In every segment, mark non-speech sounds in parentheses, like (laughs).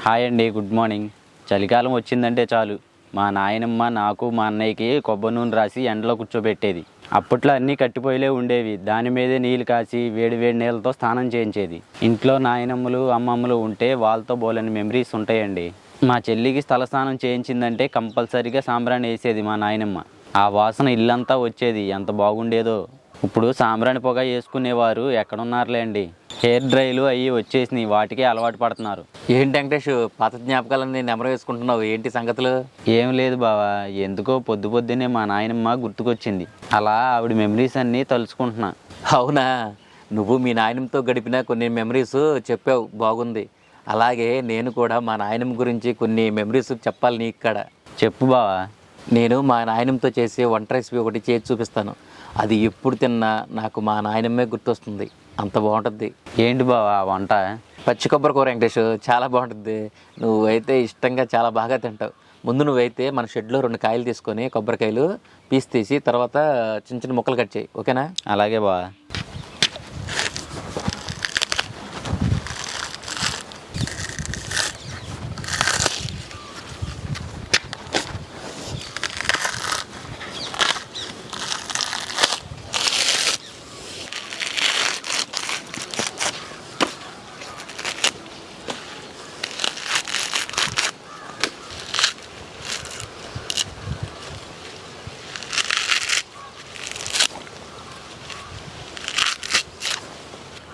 Hi అండి good morning. చలికాలం వచ్చిందంటే చాలు. మా నాయనమ్మ నాకు మా అన్నయ్యకి కొబ్బరి నూనె రాసి ఎండలో కూర్చోబెట్టేది. అప్పట్లో అన్నీ కట్టిపోయిలే ఉండేవి. దాని మీదే నీళ్ళు కాసి వేడి వేడి నీళ్ళతో స్నానం చేయించేది. ఇంట్లో నాయనమ్మలు అమ్మమ్మలు ఉంటే వాళ్ళతో బోలని మెమరీస్ ఉంటాయండి. మా చెల్లికి స్థల స్నానం చేయించిందంటే కంపల్సరీగా సాంబ్రాణి వేసేది మా నాయనమ్మ. ఆ వాసన ఇల్లంతా వచ్చేది. ఎంత బాగుండేదో. ఇప్పుడు సాంబ్రాణి పొగ వేసుకునేవారు ఎక్కడున్నారులే అండి హెయిర్ డ్రైలు అవి వచ్చేసినాయి. వాటికే అలవాటు పడుతున్నారు. ఏంటి వెంకటేష్ పాత జ్ఞాపకాలన్నీ నెమరు వేసుకుంటున్నావు. ఏంటి సంగతులు? ఏం లేదు బావా. ఎందుకో పొద్దు పొద్దునే మా నాయనమ్మ గుర్తుకొచ్చింది. అలా ఆవిడ మెమరీస్ అన్నీ తలుచుకుంటున్నా. అవునా? నువ్వు మీ నాయనమ్మతో గడిపిన కొన్ని మెమరీస్ చెప్పావు. బాగుంది. అలాగే నేను కూడా మా నాయనమ్మ గురించి కొన్ని మెమరీస్ చెప్పాలి నీకు ఇక్కడ చెప్పు బావా. నేను మా నాయనమ్మతో చేసే వంట రెసిపీ ఒకటి చేసి చూపిస్తాను. అది ఎప్పుడు తిన్నా నాకు మా నాయనమ్మే గుర్తొస్తుంది. అంత బాగుంటుంది. ఏంటి బావా ఆ వంట? పచ్చి కొబ్బరి కూర వెంకటేష్ చాలా బాగుంటుంది. నువ్వైతే ఇష్టంగా చాలా బాగా తింటావు. ముందు నువ్వైతే మన షెడ్లో రెండు కాయలు తీసుకొని కొబ్బరికాయలు పీస్ తీసి తర్వాత చిన్న చిన్న ముక్కలు కట్ చేయి. ఓకేనా? అలాగే బావా.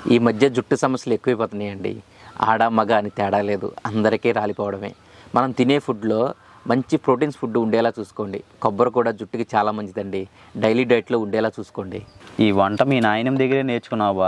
ఈ మధ్య జుట్టు సమస్యలు ఎక్కువైపోతున్నాయండి. ఆడ మగ అని తేడా లేదు. అందరికీ రాలిపోవడమే. మనం తినే ఫుడ్లో మంచి ప్రోటీన్స్ ఫుడ్ ఉండేలా చూసుకోండి. కొబ్బరి కూడా జుట్టుకి చాలా మంచిదండి. డైలీ డైట్లో ఉండేలా చూసుకోండి. ఈ వంట మీ నాయనమ్మ దగ్గరే నేర్చుకున్నావు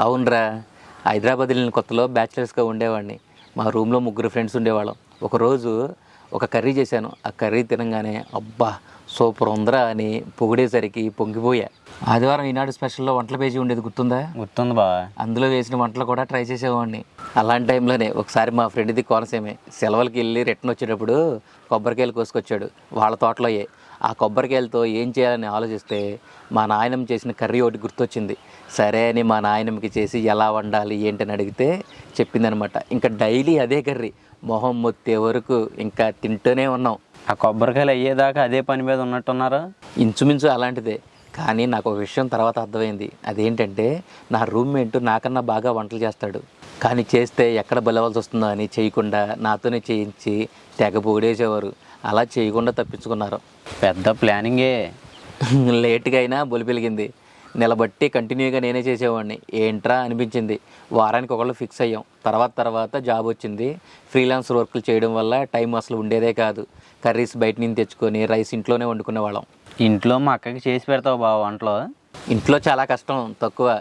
అవునరా. హైదరాబాద్ వెళ్ళిన కొత్తలో బ్యాచిలర్స్గా ఉండేవాడిని. మా రూమ్లో ముగ్గురు ఫ్రెండ్స్ ఉండేవాళ్ళం. ఒకరోజు ఒక కర్రీ చేశాను. ఆ కర్రీ తినగానే అబ్బా సూపర్ ఉందరా అని పొగిడేసరికి పొంగిపోయా. ఆదివారం ఈనాడు స్పెషల్లో వంటల పేజీ ఉండేది గుర్తుందా? గుర్తుంది బావా అందులో వేసిన వంటలు కూడా ట్రై చేసేవాడిని. అలాంటి టైంలోనే ఒకసారి మా ఫ్రెండ్ది కోనసీమే సెలవులకి వెళ్ళి రిటర్న్ వచ్చేటప్పుడు కొబ్బరికాయలు కోసుకొచ్చాడు. వాళ్ళ తోటలోయే ఆ కొబ్బరికాయలతో ఏం చేయాలని ఆలోచిస్తే మా నాయనమ్మ చేసిన కర్రీ ఒకటి గుర్తొచ్చింది. సరే అని మా నాయనమ్మకి చేసి ఎలా వండాలి ఏంటని అడిగితే చెప్పిందనమాట. ఇంకా డైలీ అదే కర్రీ. మొహం మొత్తే వరకు ఇంకా తింటూనే ఉన్నాం. ఆ కొబ్బరికాయలు అయ్యేదాకా అదే పని మీద ఉన్నట్టున్నారు? ఇంచుమించు అలాంటిదే. కానీ నాకు ఒక విషయం తర్వాత అర్థమైంది. అదేంటంటే నా రూమ్మేట్ నాకన్నా బాగా వంటలు చేస్తాడు. కానీ చేస్తే ఎక్కడ బలవాల్సి వస్తుందో అని చేయకుండా నాతోనే చేయించి తెగ పొగిడేసేవారు. అలా చేయకుండా తప్పించుకున్నారు. పెద్ద ప్లానింగే. (laughs) లేట్గా అయినా బొలి పెలిగింది. నిలబట్టి కంటిన్యూగా నేనే చేసేవాడిని. ఏంట్రా అనిపించింది. వారానికి ఒకళ్ళు ఫిక్స్ అయ్యాం. తర్వాత తర్వాత జాబ్ వచ్చింది. ఫ్రీలాన్స్ వర్క్లు చేయడం వల్ల టైం అసలు ఉండేదే కాదు. కర్రీస్ బయట నుంచి తెచ్చుకొని రైస్ ఇంట్లోనే వండుకునే వాళ్ళం. ఇంట్లో మా అక్కకి చేసి పెడతావు బావ వంటలో? ఇంట్లో చాలా కష్టం తక్కువ.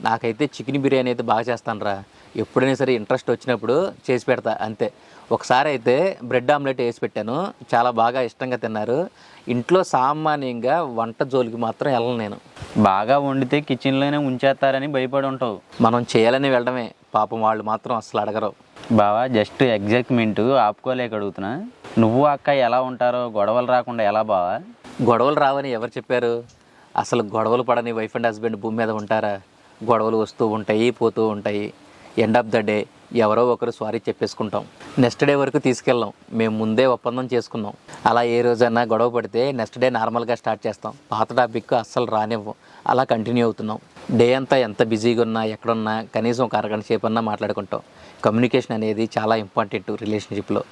నాకైతే చికెన్ బిర్యానీ అయితే బాగా చేస్తాను రా ఎప్పుడైనా సరే ఇంట్రెస్ట్ వచ్చినప్పుడు చేసి పెడతా అంతే. ఒకసారి అయితే బ్రెడ్ ఆమ్లెట్ వేసి పెట్టాను. చాలా బాగా ఇష్టంగా తిన్నారు. ఇంట్లో సామాన్యంగా వంట జోలికి మాత్రం వెళ్ళను నేను. బాగా వండితే కిచెన్లోనే ఉంచేస్తారని భయపడి ఉంటావు. మనం చేయాలని వెళ్ళడమే. పాపం వాళ్ళు మాత్రం అసలు అడగరు. బావా జస్ట్ ఎగ్జైట్మెంట్ ఆపుకోలేక అడుగుతున్నా. నువ్వు అక్క ఎలా ఉంటారో గొడవలు రాకుండా ఎలా బావా? గొడవలు రావని ఎవరు చెప్పారు? అసలు గొడవలు పడని వైఫ్ అండ్ హస్బెండ్ భూమి మీద ఉంటారా? గొడవలు వస్తూ ఉంటాయి పోతూ ఉంటాయి. ఎండ్ ఆఫ్ ద డే ఎవరో ఒకరు సారీ చెప్పేసుకుంటాం. నెక్స్ట్ డే వరకు తీసుకెళ్ళాం. మేము ముందే ఒప్పందం చేసుకున్నాం. అలా ఏ రోజైనా గొడవ పడితే నెక్స్ట్ డే నార్మల్గా స్టార్ట్ చేస్తాం. పాత టాపిక్ అస్సలు రానివ్వం. అలా కంటిన్యూ అవుతున్నాం. డే అంతా ఎంత బిజీగా ఉన్నా ఎక్కడున్నా కనీసం ఒక అరగంట సేపు అన్నా మాట్లాడుకుంటాం. కమ్యూనికేషన్ అనేది చాలా ఇంపార్టెంట్ రిలేషన్షిప్లో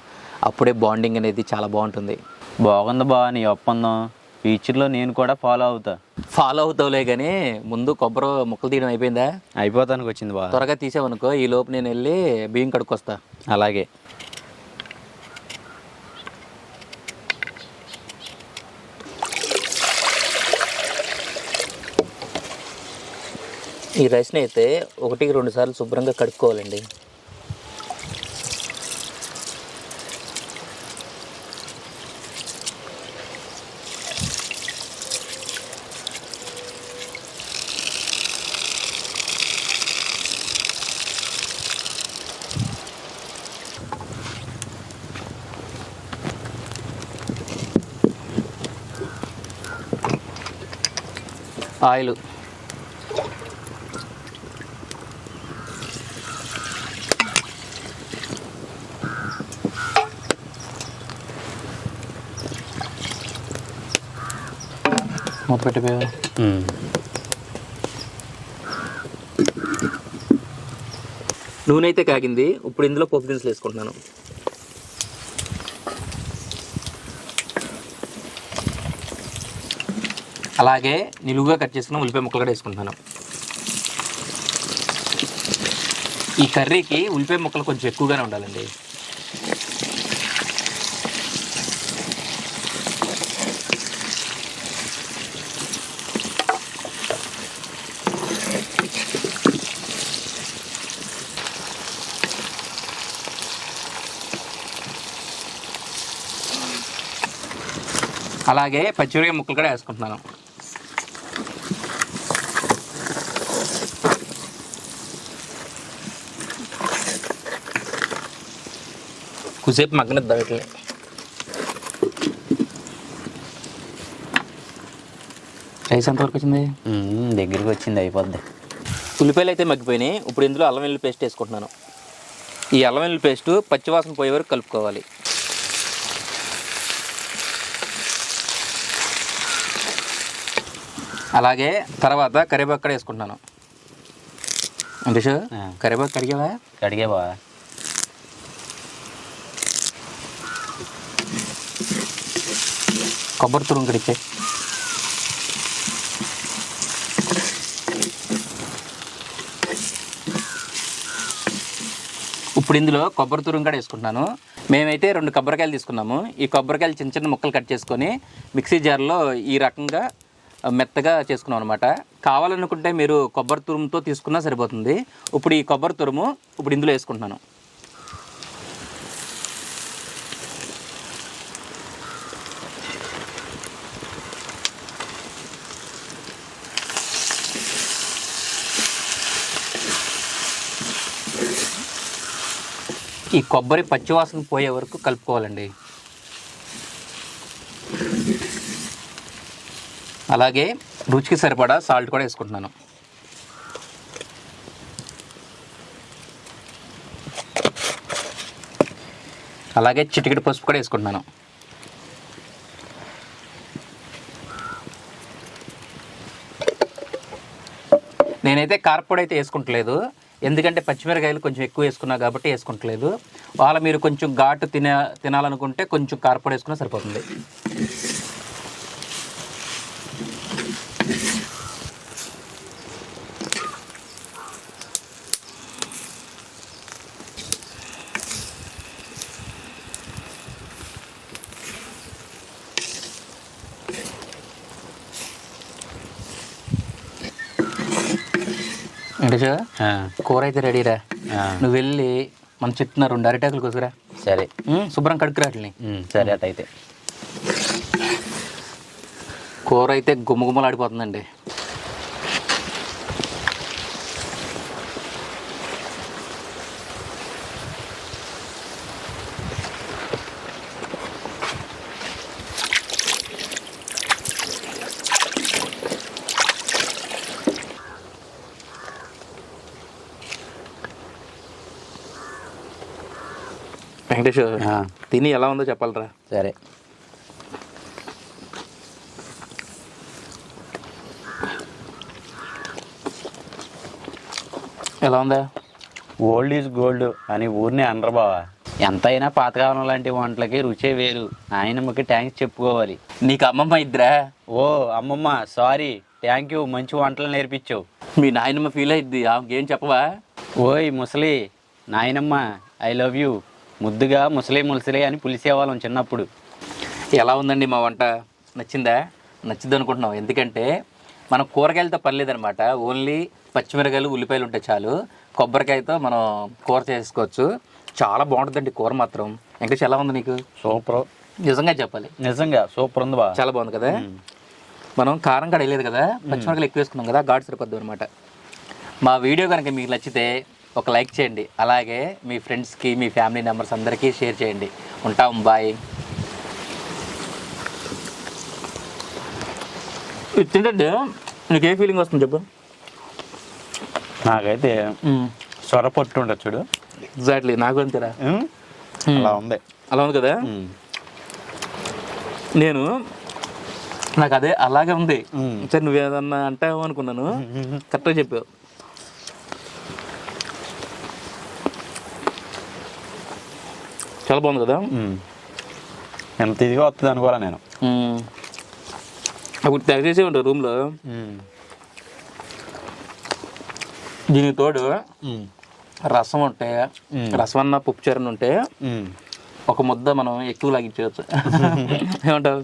అప్పుడే బాండింగ్ అనేది చాలా బాగుంటుంది. బాగుంది బావా నీ ఒప్పందం. ఫ్యూచర్లో నేను కూడా ఫాలో అవుతా. ఫాలో అవుతావులే కానీ ముందు కొబ్బరి ముక్కలు తీయడం అయిపోయిందా? అయిపోతానికి వచ్చింది బావా త్వరగా తీసావనుకో ఈ లోపు నేను వెళ్ళి బియ్యం కడుక్కొస్తా. అలాగే. ఈ రైస్ని అయితే ఒకటికి రెండు సార్లు శుభ్రంగా కడుక్కోవాలండి. ఆయిల్. ముప్పటి పేరు నూనె అయితే కాగింది. ఇప్పుడు ఇందులో పోపు దినుసులు వేసుకుంటున్నాను. అలాగే నిలువుగా కట్ చేసుకున్న ఉల్లిపాయ ముక్కలు కూడా వేసుకుంటున్నాను. ఈ కర్రీకి ఉల్లిపాయ ముక్కలు కొంచెం ఎక్కువగానే ఉండాలండి. అలాగే పచ్చిమిరపకాయ ముక్కలు కూడా వేసుకుంటున్నాను. కుసేపు మగ్గనిద్దాం వీటిని రైస్ ఎంతవరకు వచ్చింది? దగ్గరికి వచ్చింది అయిపోద్ది. ఉల్లిపాయలు అయితే మగ్గిపోయినాయి. ఇప్పుడు ఇందులో అల్లం వెల్లుల్లి పేస్ట్ వేసుకుంటున్నాను. ఈ అల్లం వెల్లుల్లి పేస్ట్ పచ్చివాసన పోయే వరకు కలుపుకోవాలి. అలాగే తర్వాత కరివేపాకు కూడా వేసుకుంటున్నాను. అంటే. కరివేపాకు కరిగావా కడిగే కొబ్బరి తురుము కడిచే ఇప్పుడు ఇందులో కొబ్బరి తురుము కూడా వేసుకుంటున్నాను. మేమైతే రెండు కొబ్బరికాయలు తీసుకున్నాము. ఈ కొబ్బరికాయలు చిన్న చిన్న ముక్కలు కట్ చేసుకొని మిక్సీ జార్లో ఈ రకంగా మెత్తగా చేసుకున్నాం అనమాట కావాలనుకుంటే మీరు కొబ్బరి తురుముతో తీసుకున్నా సరిపోతుంది. ఇప్పుడు ఈ కొబ్బరి తురుము ఇప్పుడు ఇందులో వేసుకుంటున్నాను. ఈ కొబ్బరి పచ్చివాసన పోయే వరకు కలుపుకోవాలండి. అలాగే రుచికి సరిపడా సాల్ట్ కూడా వేసుకుంటున్నాను. అలాగే చిటికెడు పసుపు కూడా వేసుకుంటున్నాను. నేనైతే కారపొడి అయితే వేసుకుంటలేదు. ఎందుకంటే పచ్చిమిరకాయలు కొంచెం ఎక్కువ వేసుకున్నా కాబట్టి వేసుకుంటలేదు. వాళ్ళ మీరు కొంచెం ఘాటు తిన తినాలనుకుంటే కొంచెం కారపొడి వేసుకున్నా సరిపోతుంది. కూర అయితే రెడీరా? నువ్వు వెళ్ళి మనం చెప్తున్న రెండు అరిటాకులు కోసుకురా. సరే. శుభ్రం కడుక్కురా వాటిని. ఉమ్, సరే అటైతే కూర అయితే గుమ్మగుమ్మలాడిపోతుందండి వెంకటేష్ ఆ, తిని ఎలా ఉందో చెప్పాలరా? సరే. ఎలా ఉందా? ఓల్డ్ ఈజ్ గోల్డ్ అని ఊరిని అనరు బావా. ఎంతైనా పాతకాలం లాంటి వంటలకి రుచే వేరు. ఆయనమ్మకి ట్యాంక్స్ చెప్పుకోవాలి. నీకు అమ్మమ్మ ఇద్దరా? ఓ అమ్మమ్మ సారీ థ్యాంక్ యూ మంచి వంటలు నేర్పించావు మీ నాయనమ్మ ఫీల్ అయింది ఏం చెప్పవా? ఓయ్ ముసలి నాయనమ్మ ఐ లవ్ యూ ముద్దుగా ముసలి ముసలి అని పిలిచేవాళ్ళం చిన్నప్పుడు. ఎలా ఉందండి మా వంట? నచ్చిందా? నచ్చింది అనుకుంటున్నాం ఎందుకంటే మనం కూరగాయలతో పని లేదనమాట ఓన్లీ పచ్చిమిరకాయలు ఉల్లిపాయలు ఉంటే చాలు. కొబ్బరికాయతో మనం కూర చేసుకోవచ్చు. చాలా బాగుంటుందండి కూర మాత్రం. వెంకటేష్ ఎలా ఉంది నీకు? సూపర్. నిజంగా చెప్పాలి. నిజంగా సూపర్ ఉంది బా. చాలా బాగుంది కదా? మనం కారం కూడా వేయలేదు కదా పచ్చిమిరకాయలు ఎక్కువ వేసుకున్నాం కదా? ఘాటు సరిపోద్దు అనమాట మా వీడియో కనుక మీకు నచ్చితే ఒక లైక్ చేయండి. అలాగే మీ ఫ్రెండ్స్కి మీ ఫ్యామిలీ మెంబర్స్ అందరికీ షేర్ చేయండి. ఉంటాం. బాయ్. తింటే నీకు ఏ ఫీలింగ్ వస్తుంది చెప్పు? నాకైతే సొర పొట్టు ఉండదు చూడు. ఎగ్జాక్ట్లీ నాకు అంతేరా అలా ఉంది. అలా ఉంది కదా? నేను నాకు అదే అలాగే ఉంది. సరే నువ్వేదన్నా అంటావు అనుకున్నాను. కరెక్ట్గా చెప్పావు. చాలా బాగుంది కదా. ఎంత ఇదిగా వస్తుంది అనుకోవాలా నేను. అప్పుడు తెగ చేసే ఉంటావు రూమ్లో దీనికి తోడు రసం ఉంటే రసం అన్న పప్పు చారని ఉంటే ఒక ముద్ద మనం ఎక్కువ లాగించవచ్చు. (laughs) ఏమంటావు?